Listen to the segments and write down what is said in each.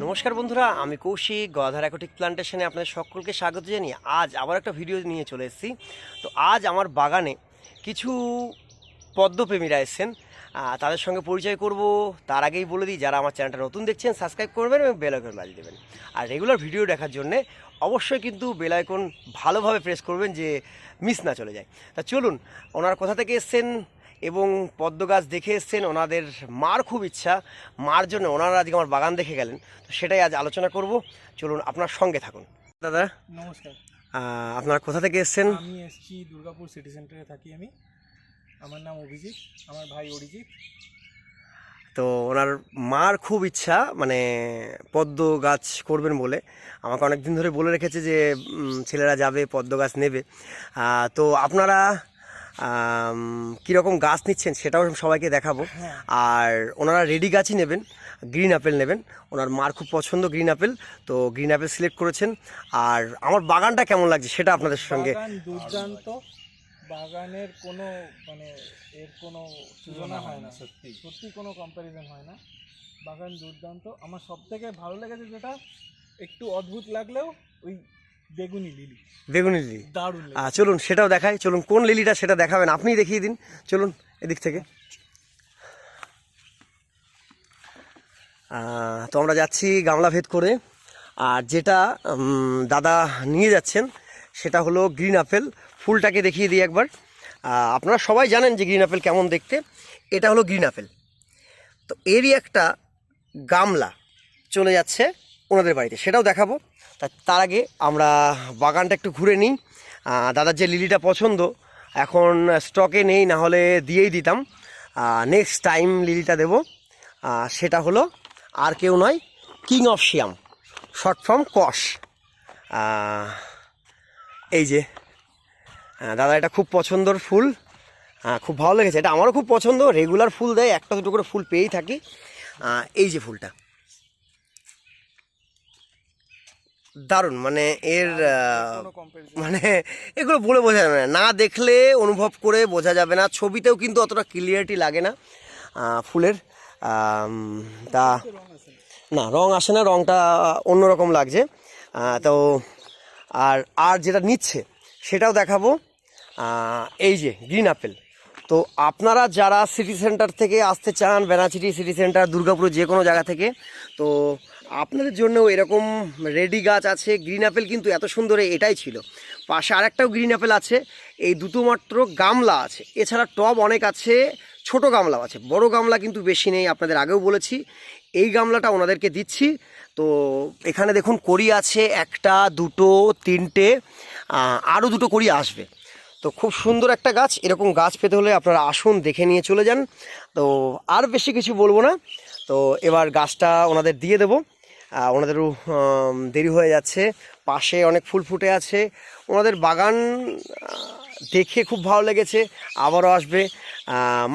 নমস্কার বন্ধুরা, আমি কৌশিক গধার অ্যাকোটিক প্লান্টেশনে আপনাদের সকলকে স্বাগত জানিয়ে আজ আবার একটা ভিডিও নিয়ে চলে এসেছি। তো আজ আমার বাগানে কিছু পদ্মপ্রেমীরা এসছেন। তাদের সঙ্গে পরিচয় করব। তার আগেই বলে দিই, যারা আমার চ্যানেলটা নতুন দেখছেন সাবস্ক্রাইব করবেন এবং বেল আইকন বাজিয়ে দেবেন। আর রেগুলার ভিডিও দেখার জন্যে অবশ্যই কিন্তু বেল আইকন ভালোভাবে প্রেস করবেন যে মিস না চলে যায়। তা চলুন, ওনার কোথা থেকে এসছেন? এবং পদ্ম গাছ দেখে এসছেন ওনাদের মার খুব ইচ্ছা। মার জন্য ওনারা আজকে আমার বাগান দেখে গেলেন। তো সেটাই আজ আলোচনা করব। চলুন আপনার সঙ্গে থাকুন। দাদা নমস্কার। আপনারা কোথা থেকে এসছেন? আমি এসছি দুর্গাপুর সিটি সেন্টারে থাকি আমি। আমার নাম অভিজিৎ আমার ভাই অরিজিৎ। তো ওনার মার খুব ইচ্ছা মানে পদ্ম গাছ করবেন বলে। আমাকে অনেক দিন ধরে বলে রেখেছে যে ছেলেরা যাবে পদ্ম গাছ নেবে। তো আপনারা কীরকম গাছ নিচ্ছেন সেটাও সবাইকে দেখাবো। হ্যাঁ। আর ওনারা রেডি গাছই নেবেন গ্রিন অ্যাপেল নেবেন। ওনার মার খুব পছন্দ গ্রিন অ্যাপেল তো গ্রিন অ্যাপেল সিলেক্ট করেছেন। আর আমার বাগানটা কেমন লাগছে সেটা আপনাদের সঙ্গে দুর্দান্ত। বাগানের কোনো মানে এর কোনো তুলনা হয় না। সত্যি। সত্যি কোনো কম্প্যারিজন হয় না। বাগান দুর্দান্ত। আমার সব থেকে ভালো লেগেছে যেটা একটু অদ্ভুত লাগলেও ওই বেগুনি লিলি। বেগুনি লিলি। দারুণ লেগেছে। চলুন সেটাও দেখাই চলুন কোন লিলিটা সেটা দেখাবেন আপনিই দেখিয়ে দিন। চলুন এদিক থেকে। তো আমরা যাচ্ছি গামলা ভেদ করে। আর যেটা দাদা নিয়ে যাচ্ছেন সেটা হলো গ্রিন আপেল। ফুলটাকে দেখিয়ে দিই একবার। আপনারা সবাই জানেন যে গ্রিন আপেল কেমন দেখতে। এটা হলো গ্রিন আপেল। তো এরই একটা গামলা চলে যাচ্ছে ওনাদের বাড়িতে। সেটাও দেখাবো। তা তার আগে আমরা বাগানটা একটু ঘুরে নিই। দাদার যে লিলিটা পছন্দ, এখন স্টকে নেই, না হলে দিয়েই দিতাম। নেক্সট টাইম লিলিটা দেব। সেটা হলো আর কেউ নয় king of Siam short form কস এই যে দাদা, এটা খুব পছন্দর ফুল। খুব ভালো লেগেছে। এটা আমারও খুব পছন্দ। রেগুলার ফুল দেয়, একটা দুটো করে ফুল পেয়েই থাকি। এই যে ফুলটা। দারুণ মানে এর মানে এগুলো বলে বোঝা যাবে না। না দেখলে অনুভব করে বোঝা যাবে না ছবিতেও কিন্তু অতটা ক্লিয়ারিটি লাগে না। ফুলের তা না রং আসে না রংটা অন্যরকম লাগছে। তো আর আর যেটা নিচ্ছে সেটাও দেখাবো। এই যে গ্রিন আপেল। তো আপনারা যারা সিটি সেন্টার থেকে আসতে চান বেনাচিটি সিটি সেন্টার দুর্গাপুর যে কোনো জায়গা থেকে তো আপনাদের জন্যও এরকম রেডি গাছ আছে গ্রিন আপেল কিন্তু এত সুন্দর এটাই ছিল। পাশে আরেকটাও গ্রিন আপেল আছে, এই দুটো মাত্র গামলা আছে। এছাড়া টব অনেক আছে, ছোট গামলাও আছে, বড় গামলা কিন্তু বেশি নেই, আপনাদের আগেও বলেছি। এই গামলাটা ওনাদেরকে দিচ্ছি। তো এখানে দেখুন, কড়ি আছে একটা, দুটো, তিনটে আরও দুটো কড়ি আসবে। তো খুব সুন্দর একটা গাছ, এরকম গাছ পেতে হলে আপনারা আসুন, দেখে নিয়ে চলে যান। তো আর বেশি কিছু বলব না। তো এবার গাছটা ওনাদের দিয়ে দেবো। ওনাদেরও দেরি হয়ে যাচ্ছে। পাশে অনেক ফুল ফুটে আছে। ওনাদের বাগান দেখে খুব ভালো লেগেছে। আবারও আসবে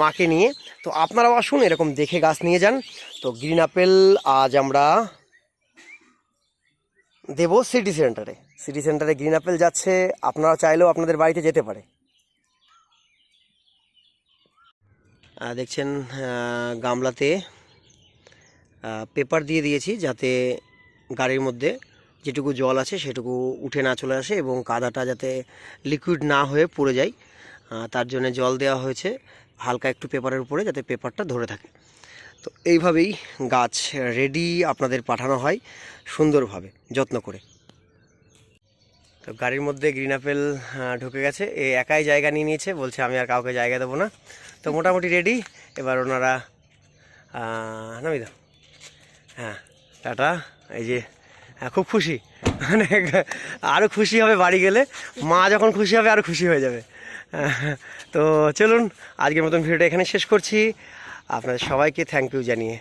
মাকে নিয়ে। তো আপনারাও আসুন, এরকম দেখে গাছ নিয়ে যান। তো গ্রিন আপেল আজ আমরা দেব সিটি সেন্টারে। সিটি সেন্টারে গ্রিন আপেল যাচ্ছে। আপনারা চাইলেও আপনাদের বাড়িতে যেতে পারে। দেখছেন গামলাতে পেপার দিয়ে দিয়েছি যাতে গাড়ির মধ্যে যেটুকু জল আছে সেটুকু উঠে না চলে আসে এবং কাদাটা যাতে লিকুইড না হয়ে পড়ে যায়। তার জন্য জল দেওয়া হয়েছে হালকা একটু পেপারের উপরে যাতে পেপারটা ধরে থাকে। তো এইভাবেই গাছ রেডি আপনাদের পাঠানো হয় সুন্দরভাবে যত্ন করে। তো গাড়ির মধ্যে গ্রিন আপেল ঢুকে গেছে। এ একাই জায়গা নিয়ে নিয়েছে বলছে আমি আর কাউকে জায়গা দেবো না। তো মোটামুটি রেডি এবার ওনারা আহ, নামি দাও। হ্যাঁ টাটা। এই যে হ্যাঁ খুব খুশি। মানে আরও খুশি হবে বাড়ি গেলে। মা যখন খুশি হবে আরও খুশি হয়ে যাবে। তো চলুন, আজকের মতন ভিডিওটা এখানে শেষ করছি। আপনাদের সবাইকে থ্যাংক ইউ জানিয়ে।